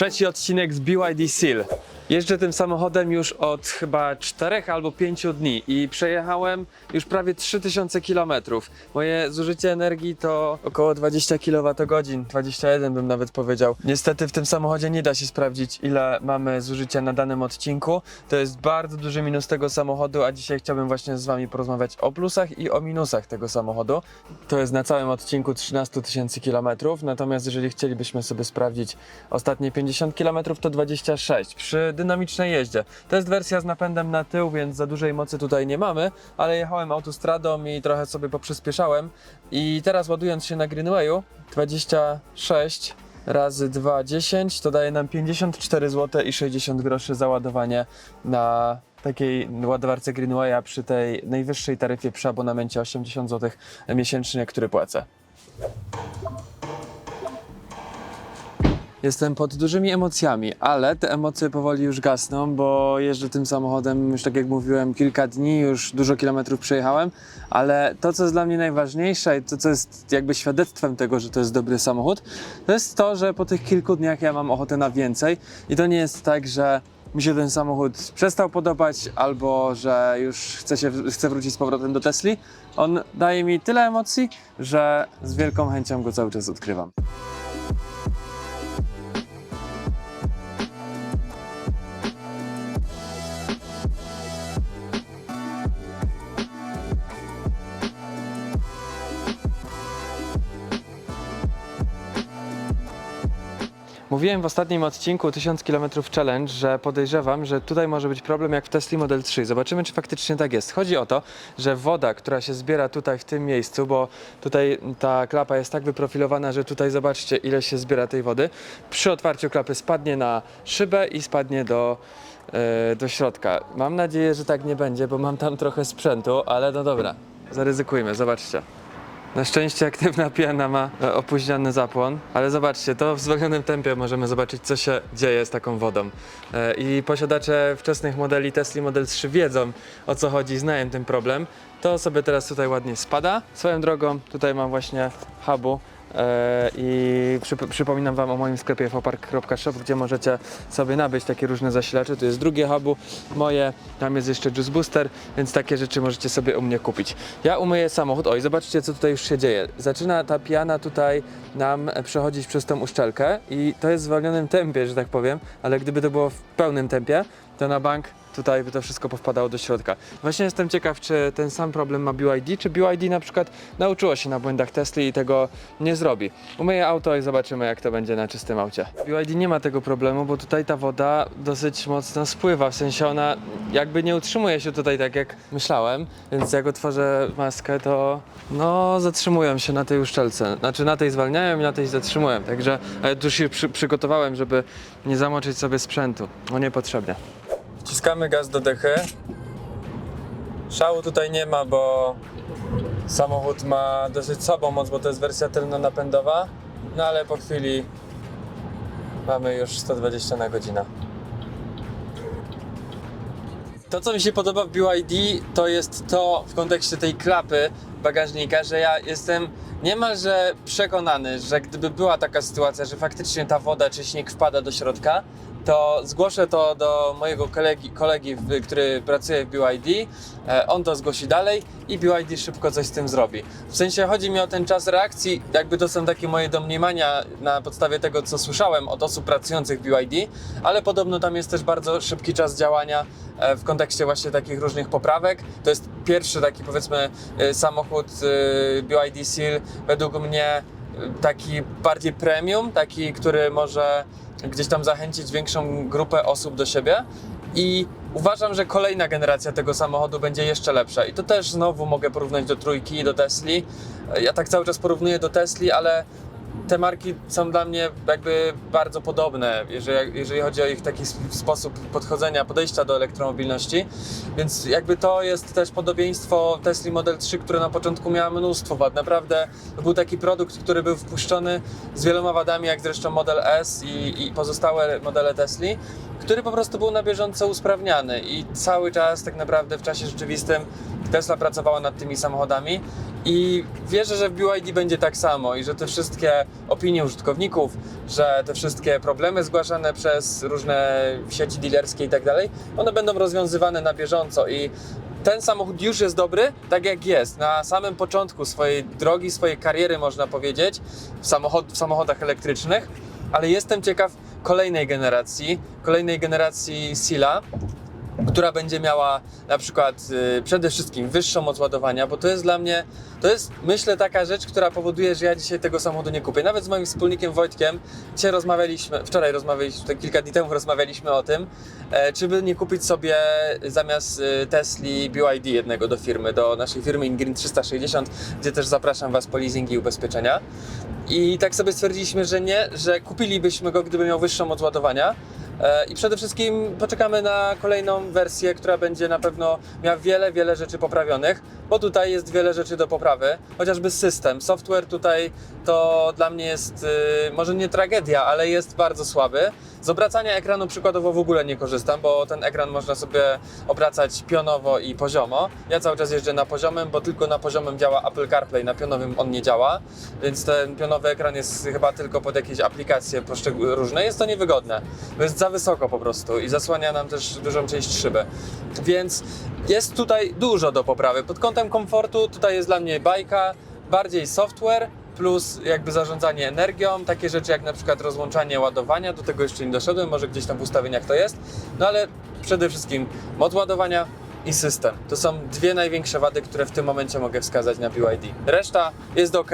Trzeci odcinek z BYD Seal. Jeżdżę tym samochodem już od chyba 4 albo 5 dni i przejechałem już prawie 3000 km. Moje zużycie energii to około 20 kWh, 21 bym nawet powiedział. Niestety w tym samochodzie nie da się sprawdzić ile mamy zużycia na danym odcinku. To jest bardzo duży minus tego samochodu, a dzisiaj chciałbym właśnie z Wami porozmawiać o plusach i o minusach tego samochodu. To jest na całym odcinku 13 tysięcy kilometrów, natomiast jeżeli chcielibyśmy sobie sprawdzić ostatnie 50 km to 26 przy dynamicznej jeździe. To jest wersja z napędem na tył, więc za dużej mocy tutaj nie mamy, ale jechałem autostradą i trochę sobie poprzyspieszałem i teraz ładując się na Greenwayu 26 razy 2, 10 to daje nam 54 zł i 60 groszy za ładowanie na takiej ładowarce Greenwaya przy tej najwyższej taryfie przy abonamencie 80 zł miesięcznie, który płacę. Jestem pod dużymi emocjami, ale te emocje powoli już gasną, bo jeżdżę tym samochodem już tak jak mówiłem kilka dni, już dużo kilometrów przejechałem, ale to co jest dla mnie najważniejsze i to co jest jakby świadectwem tego, że to jest dobry samochód, to jest to, że po tych kilku dniach ja mam ochotę na więcej i to nie jest tak, że mi się ten samochód przestał podobać albo że już chcę, się, chcę wrócić z powrotem do Tesli. On daje mi tyle emocji, że z wielką chęcią go cały czas odkrywam. Mówiłem w ostatnim odcinku 1000 km Challenge, że podejrzewam, że tutaj może być problem jak w Tesla Model 3. Zobaczymy, czy faktycznie tak jest. Chodzi o to, że woda, która się zbiera tutaj w tym miejscu, bo tutaj ta klapa jest tak wyprofilowana, że tutaj zobaczcie, ile się zbiera tej wody. Przy otwarciu klapy spadnie na szybę i spadnie do, e, do środka. Mam nadzieję, że tak nie będzie, bo mam tam trochę sprzętu, ale no dobra, zaryzykujmy, zobaczcie. Na szczęście aktywna piana ma e, opóźniony zapłon, ale zobaczcie, to w zwolnionym tempie możemy zobaczyć, co się dzieje z taką wodą. E, I posiadacze wczesnych modeli Tesla Model 3 wiedzą, o co chodzi, znają ten problem. To sobie teraz tutaj ładnie spada. Swoją drogą, tutaj mam właśnie hubu. E, I przyp- przypominam Wam o moim sklepie fopark.shop, gdzie możecie sobie nabyć takie różne zasilacze. Tu jest drugie hubu moje, tam jest jeszcze Juice Booster, więc takie rzeczy możecie sobie u mnie kupić. Ja umyję samochód. Oj, zobaczcie co tutaj już się dzieje. Zaczyna ta piana tutaj nam przechodzić przez tą uszczelkę i to jest w zwolnionym tempie, że tak powiem, ale gdyby to było w pełnym tempie, to na bank tutaj by to wszystko powpadało do środka. Właśnie jestem ciekaw, czy ten sam problem ma BYD, czy BYD na przykład nauczyło się na błędach Tesla i tego nie zrobi. Umyję auto i zobaczymy, jak to będzie na czystym aucie. BYD nie ma tego problemu, bo tutaj ta woda dosyć mocno spływa, w sensie ona jakby nie utrzymuje się tutaj tak, jak myślałem, więc jak otworzę maskę, to no zatrzymują się na tej uszczelce. Znaczy na tej zwalniają i na tej zatrzymują, także ale tu się przy, przygotowałem, żeby nie zamoczyć sobie sprzętu. No niepotrzebnie. Wciskamy gaz do dechy. Szału tutaj nie ma, bo samochód ma dosyć słabą moc, bo to jest wersja tylno-napędowa. No ale po chwili mamy już 120 na godzinę. To, co mi się podoba w BYD, to jest to w kontekście tej klapy bagażnika, że ja jestem niemalże przekonany, że gdyby była taka sytuacja, że faktycznie ta woda czy śnieg wpada do środka, to zgłoszę to do mojego kolegi, kolegi w- który pracuje w BYD, e, on to zgłosi dalej i BYD szybko coś z tym zrobi. W sensie chodzi mi o ten czas reakcji, jakby to są takie moje domniemania na podstawie tego, co słyszałem od osób pracujących w BYD, ale podobno tam jest też bardzo szybki czas działania e, w kontekście właśnie takich różnych poprawek. To jest pierwszy taki powiedzmy e, samochód BYD Seal według mnie taki bardziej premium, taki, który może gdzieś tam zachęcić większą grupę osób do siebie. I uważam, że kolejna generacja tego samochodu będzie jeszcze lepsza. I to też znowu mogę porównać do trójki i do Tesli. Ja tak cały czas porównuję do Tesli, ale te marki są dla mnie jakby bardzo podobne, jeżeli, jeżeli chodzi o ich taki sp- sposób podchodzenia, podejścia do elektromobilności. Więc jakby to jest też podobieństwo Tesla Model 3, które na początku miała mnóstwo wad. Naprawdę był taki produkt, który był wpuszczony z wieloma wadami, jak zresztą Model S i, i pozostałe modele Tesli, który po prostu był na bieżąco usprawniany i cały czas tak naprawdę w czasie rzeczywistym Tesla pracowała nad tymi samochodami I wierzę, że w BYD będzie tak samo i że te wszystkie opinie użytkowników, że te wszystkie problemy zgłaszane przez różne sieci dealerskie i tak dalej, one będą rozwiązywane na bieżąco i ten samochód już jest dobry, tak jak jest. Na samym początku swojej drogi, swojej kariery, można powiedzieć, w, samochod, w samochodach elektrycznych, ale jestem ciekaw kolejnej generacji, kolejnej generacji Sila, która będzie miała na przykład y, przede wszystkim wyższą moc ładowania, bo to jest dla mnie, to jest myślę taka rzecz, która powoduje, że ja dzisiaj tego samochodu nie kupię. Nawet z moim wspólnikiem Wojtkiem, dzisiaj rozmawialiśmy, wczoraj rozmawialiśmy, tak kilka dni temu rozmawialiśmy o tym, e, czy by nie kupić sobie zamiast y, Tesli BYD jednego do firmy, do naszej firmy Ingreen 360, gdzie też zapraszam Was po leasing i ubezpieczenia. I tak sobie stwierdziliśmy, że nie, że kupilibyśmy go, gdyby miał wyższą moc ładowania. E, I przede wszystkim poczekamy na kolejną wersję, która będzie na pewno miała wiele, wiele rzeczy poprawionych, bo tutaj jest wiele rzeczy do poprawy, chociażby system. Software tutaj to dla mnie jest y, może nie tragedia, ale jest bardzo słaby. Z obracania ekranu przykładowo w ogóle nie korzystam, bo ten ekran można sobie obracać pionowo i poziomo. Ja cały czas jeżdżę na poziomym, bo tylko na poziomym działa Apple CarPlay, na pionowym on nie działa, więc ten pionowy ekran jest chyba tylko pod jakieś aplikacje różne. Jest to niewygodne, bo jest za wysoko po prostu i zasłania nam też dużą część szyby. Więc jest tutaj dużo do poprawy. Pod kątem komfortu tutaj jest dla mnie bajka, bardziej software, plus jakby zarządzanie energią, takie rzeczy jak na przykład rozłączanie ładowania, do tego jeszcze nie doszedłem, może gdzieś tam w ustawieniach to jest, no ale przede wszystkim moc ładowania i system. To są dwie największe wady, które w tym momencie mogę wskazać na BYD. Reszta jest ok.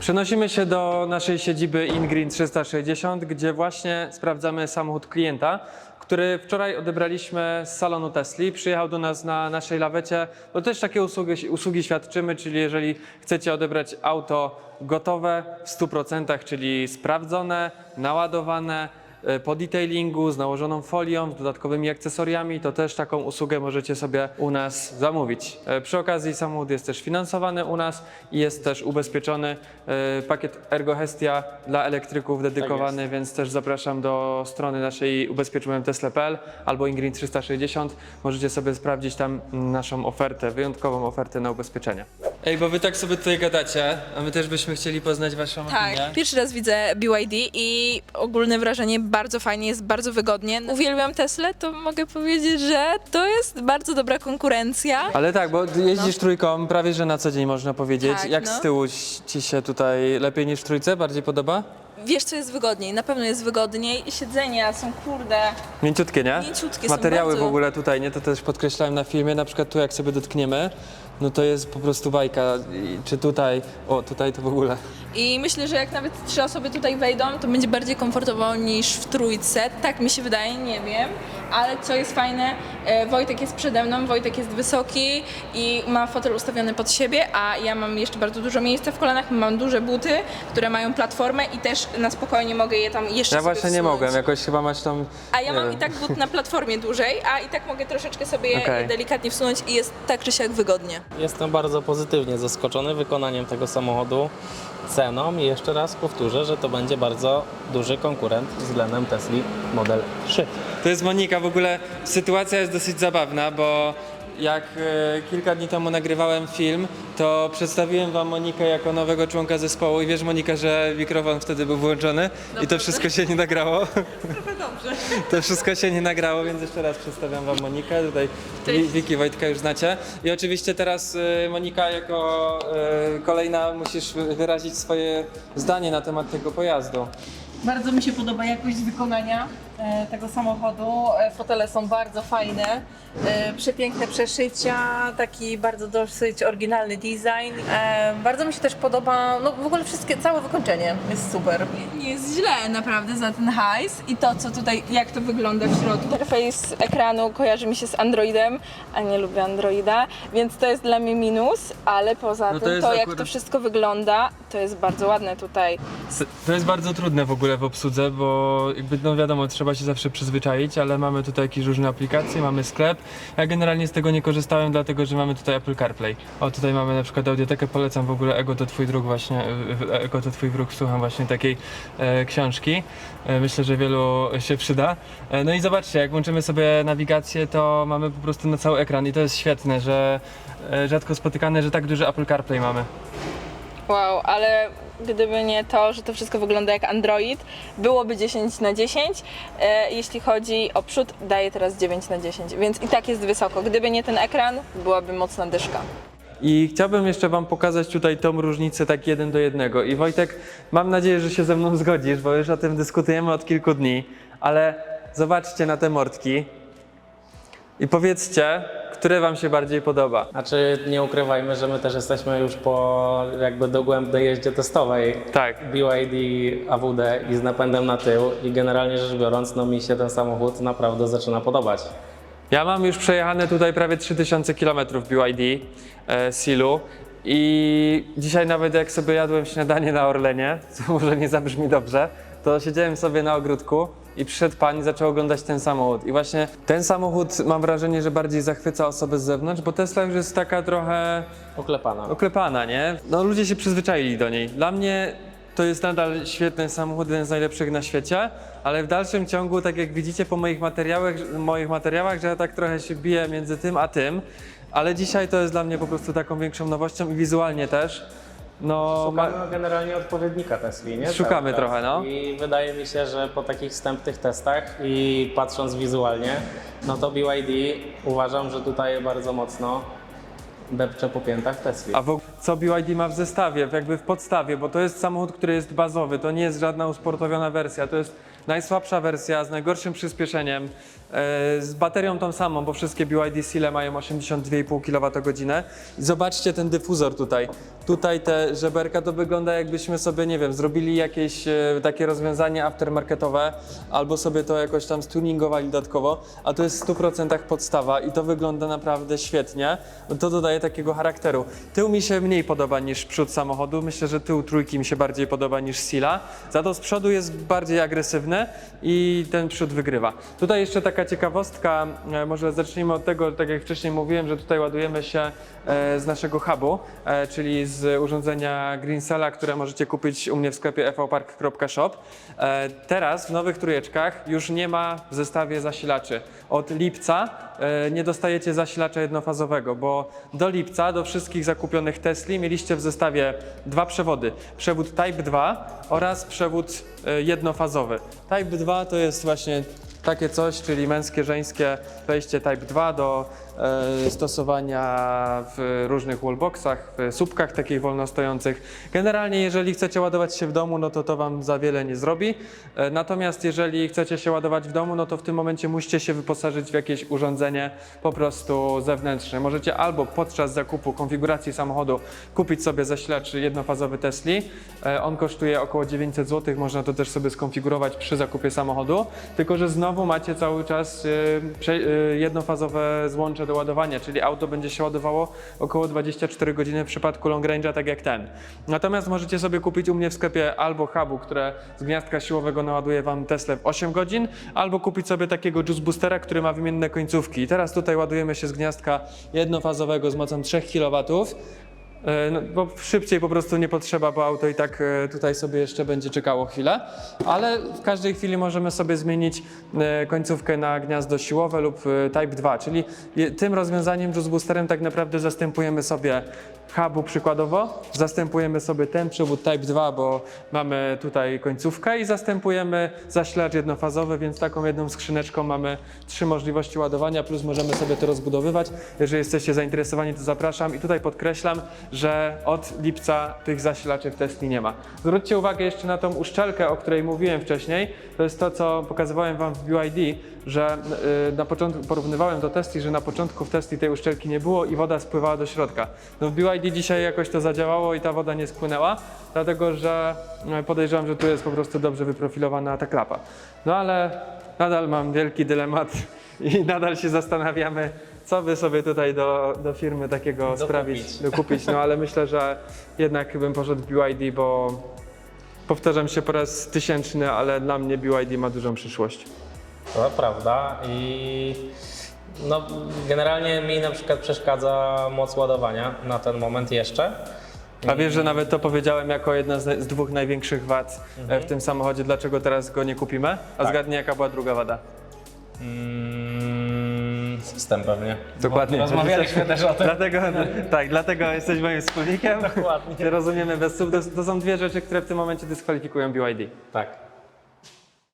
Przenosimy się do naszej siedziby InGreen 360, gdzie właśnie sprawdzamy samochód klienta, który wczoraj odebraliśmy z salonu Tesli. Przyjechał do nas na naszej lawecie, bo też takie usługi, usługi świadczymy, czyli jeżeli chcecie odebrać auto gotowe w 100%, czyli sprawdzone, naładowane, po detailingu, z nałożoną folią, z dodatkowymi akcesoriami, to też taką usługę możecie sobie u nas zamówić. E, Przy okazji samochód jest też finansowany u nas i jest też ubezpieczony. E, Pakiet Ergo Hestia dla elektryków dedykowany, więc też zapraszam do strony naszej ubezpieczyłem Tesla.pl albo Ingreen 360. Możecie sobie sprawdzić tam naszą ofertę, wyjątkową ofertę na ubezpieczenia. Ej, bo wy tak sobie tutaj gadacie, a my też byśmy chcieli poznać waszą opinię. Tak, pierwszy raz widzę BYD i ogólne wrażenie bardzo fajnie, jest bardzo wygodnie. Uwielbiam Teslę, to mogę powiedzieć, że to jest bardzo dobra konkurencja. Ale tak, bo jeździsz trójką prawie że na co dzień można powiedzieć. Tak, Jak no. z tyłu ci się tutaj lepiej niż w trójce? Bardziej podoba? Wiesz, co jest wygodniej? Na pewno jest wygodniej. Siedzenia są kurde. Mięciutkie, nie? Mięciutkie są Materiały bardzo. w ogóle tutaj, nie? To też podkreślałem na filmie, na przykład tu jak sobie dotkniemy, no to jest po prostu bajka. I Czy tutaj, o tutaj to w ogóle. I myślę, że jak nawet trzy osoby tutaj wejdą, to będzie bardziej komfortowo niż w trójce. Tak mi się wydaje, nie wiem. Ale co jest fajne, Wojtek jest przede mną, Wojtek jest wysoki i ma fotel ustawiony pod siebie, a ja mam jeszcze bardzo dużo miejsca w kolanach, mam duże buty, które mają platformę i też na spokojnie mogę je tam jeszcze Ja sobie właśnie nie wsunąć. mogłem, jakoś chyba masz tam... A ja nie mam wiem. i tak but na platformie dłużej, a i tak mogę troszeczkę sobie je Okej. delikatnie wsunąć i jest tak czy siak wygodnie. Jestem bardzo pozytywnie zaskoczony wykonaniem tego samochodu, ceną i jeszcze raz powtórzę, że to będzie bardzo duży konkurent względem Tesli Model 3. To jest Monika, w ogóle sytuacja jest dosyć zabawna, bo jak e, kilka dni temu nagrywałem film, to przedstawiłem wam Monikę jako nowego członka zespołu i wiesz Monika, że mikrofon wtedy był włączony i to wszystko się nie nagrało. Trochę dobrze. To wszystko się nie nagrało, więc jeszcze raz przedstawiam wam Monikę. Tutaj Cześć. Wiki Wojtka już znacie. I oczywiście teraz e, Monika jako e, kolejna musisz wyrazić swoje zdanie na temat tego pojazdu. Bardzo mi się podoba jakość wykonania tego samochodu. E, Fotele są bardzo fajne, e, przepiękne przeszycia, taki bardzo dosyć oryginalny design. E, Bardzo mi się też podoba, no w ogóle wszystkie, całe wykończenie jest super. Nie jest źle naprawdę za ten hajs i to, co tutaj, jak to wygląda w środku. Interfejs ekranu kojarzy mi się z Androidem, a nie lubię Androida, więc to jest dla mnie minus, ale poza No to tym to, jak akurat- to wszystko wygląda, to jest bardzo ładne tutaj. To- To jest bardzo trudne w ogóle w obsłudze, bo jakby no wiadomo, trzeba się zawsze przyzwyczaić, ale mamy tutaj jakieś różne aplikacje, mamy sklep. Ja generalnie z tego nie korzystałem, dlatego że mamy tutaj Apple CarPlay. O, tutaj mamy na przykład audiotekę, polecam w ogóle Ego to twój druk właśnie, Ego to twój wróg, słucham właśnie takiej e, książki. E, myślę, że wielu się przyda. E, no i zobaczcie, jak włączymy sobie nawigację, to mamy po prostu na cały ekran i to jest świetne, że e, rzadko spotykane, że tak duży Apple CarPlay mamy. Wow, ale gdyby nie to, że to wszystko wygląda jak Android, byłoby 10 na 10. E, jeśli chodzi o przód, daje teraz 9 na 10, więc i tak jest wysoko. Gdyby nie ten ekran, byłaby mocna dyszka. I chciałbym jeszcze Wam pokazać tutaj tą różnicę tak jeden do jednego. I Wojtek, mam nadzieję, że się ze mną zgodzisz, bo już o tym dyskutujemy od kilku dni, ale zobaczcie na te mordki i powiedzcie, które Wam się bardziej podoba. Znaczy nie ukrywajmy, że my też jesteśmy już po jakby dogłębnej jeździe testowej Tak. BYD AWD i z napędem na tył i generalnie rzecz biorąc, no mi się ten samochód naprawdę zaczyna podobać. Ja mam już przejechane tutaj prawie 3000 km BYD e, Silu i dzisiaj nawet jak sobie jadłem śniadanie na Orlenie, co może nie zabrzmi dobrze, to siedziałem sobie na ogródku i przyszedł pan i zaczął oglądać ten samochód. I właśnie ten samochód mam wrażenie, że bardziej zachwyca osoby z zewnątrz, bo Tesla już jest taka trochę Oklepana. oklepana, nie? No ludzie się przyzwyczaili do niej. Dla mnie to jest nadal świetny samochód, jeden z najlepszych na świecie, ale w dalszym ciągu, tak jak widzicie po moich materiałach, moich materiałach, że ja tak trochę się biję między tym a tym, ale dzisiaj to jest dla mnie po prostu taką większą nowością i wizualnie też. No, ma, Szukamy generalnie odpowiednika Tesli, nie? Szukamy Cały czas. trochę, no. I wydaje mi się, że po takich wstępnych testach i patrząc wizualnie, no to BYD uważam, że tutaj bardzo mocno depcze po piętach Tesli. a w, co BYD ma w zestawie, jakby w podstawie, bo to jest samochód, który jest bazowy, to nie jest żadna usportowiona wersja, to jest najsłabsza wersja z najgorszym przyspieszeniem, z baterią tą samą, bo wszystkie BYD Sile mają 82,5 kWh. Zobaczcie ten dyfuzor tutaj. Tutaj te żeberka to wygląda jakbyśmy sobie, nie wiem, zrobili jakieś e, takie rozwiązanie aftermarketowe albo sobie to jakoś tam stuningowali dodatkowo, a to jest w 100% podstawa i to wygląda naprawdę świetnie. To dodaje takiego charakteru. Tył mi się mniej podoba niż przód samochodu. Myślę, że tył trójki mi się bardziej podoba niż Sila. Za to z przodu jest bardziej agresywny i ten przód wygrywa. Tutaj jeszcze taka ciekawostka, e, może zacznijmy od tego, tak jak wcześniej mówiłem, że tutaj ładujemy się e, z naszego hubu, e, czyli z urządzenia Greensela, które możecie kupić u mnie w sklepie evpark.shop. E, Teraz w nowych trójeczkach już nie ma w zestawie zasilaczy. Od lipca nie dostajecie zasilacza jednofazowego, bo do lipca do wszystkich zakupionych Tesli mieliście w zestawie dwa przewody. Przewód Type 2 oraz przewód jednofazowy. Type 2 to jest właśnie takie coś, czyli męskie, żeńskie wejście Type 2 do e, stosowania w różnych wallboxach, w słupkach takich wolno stojących. Generalnie jeżeli chcecie ładować się w domu, no to to Wam za wiele nie zrobi. E, natomiast jeżeli chcecie się ładować w domu, no to w tym momencie musicie się wyposażyć w jakieś urządzenie po prostu zewnętrzne. Możecie albo podczas zakupu konfiguracji samochodu kupić sobie zasilacz jednofazowy Tesli. E, On kosztuje około 900 zł, można to też sobie skonfigurować przy zakupie samochodu, tylko że znowu macie cały czas prze- e, jednofazowe złącze do ładowania, czyli auto będzie się ładowało około 24 godziny w przypadku long range'a, tak jak ten. Natomiast możecie sobie kupić u mnie w sklepie albo hubu, które z gniazdka siłowego naładuje Wam Tesla w 8 godzin, albo kupić sobie takiego juice boostera, który ma wymienne końcówki. I teraz tutaj ładujemy się z gniazdka jednofazowego z mocą 3 kW. E, No, bo szybciej po prostu nie potrzeba, bo auto i tak e, tutaj sobie jeszcze będzie czekało chwilę, ale w każdej chwili możemy sobie zmienić e, końcówkę na gniazdo siłowe lub Type 2, czyli tym rozwiązaniem Juice Boosterem tak naprawdę zastępujemy sobie hubu przykładowo, zastępujemy sobie ten przewód Type 2, bo mamy tutaj końcówkę i zastępujemy zasilacz jednofazowy, więc taką jedną skrzyneczką mamy trzy możliwości ładowania, plus możemy sobie to rozbudowywać. Jeżeli jesteście zainteresowani, to zapraszam i tutaj podkreślam, że od lipca tych zasilaczy w Tesli nie ma. Zwróćcie uwagę jeszcze na tą uszczelkę, o której mówiłem wcześniej. To jest to, co pokazywałem Wam w BYD, że y, na początku porównywałem do Tesli, że na początku w Tesli tej uszczelki nie było i woda spływała do środka. No w BYD dzisiaj jakoś to zadziałało i ta woda nie spłynęła, dlatego że y, podejrzewam, że tu jest po prostu dobrze wyprofilowana ta klapa. No ale nadal mam wielki dylemat i nadal się zastanawiamy, co by sobie tutaj do, do firmy takiego Dokupić. sprawić, dokupić. No ale myślę, że jednak bym poszedł w BYD, bo powtarzam się po raz tysięczny, ale dla mnie BYD ma dużą przyszłość. To prawda i no, generalnie mi na przykład przeszkadza moc ładowania na ten moment jeszcze. A wiesz, że nawet to powiedziałem jako jedna z, z dwóch największych wad e, Mhm. w tym samochodzie, dlaczego teraz go nie kupimy? A Tak. zgadnij, jaka była druga wada? Mm, system pewnie. Dokładnie. Bo Rozmawialiśmy też o tym. Dlatego, tak, dlatego jesteś moim wspólnikiem. Dokładnie. Rozumiemy bez słów. To, to są dwie rzeczy, które w tym momencie dyskwalifikują BYD. Tak.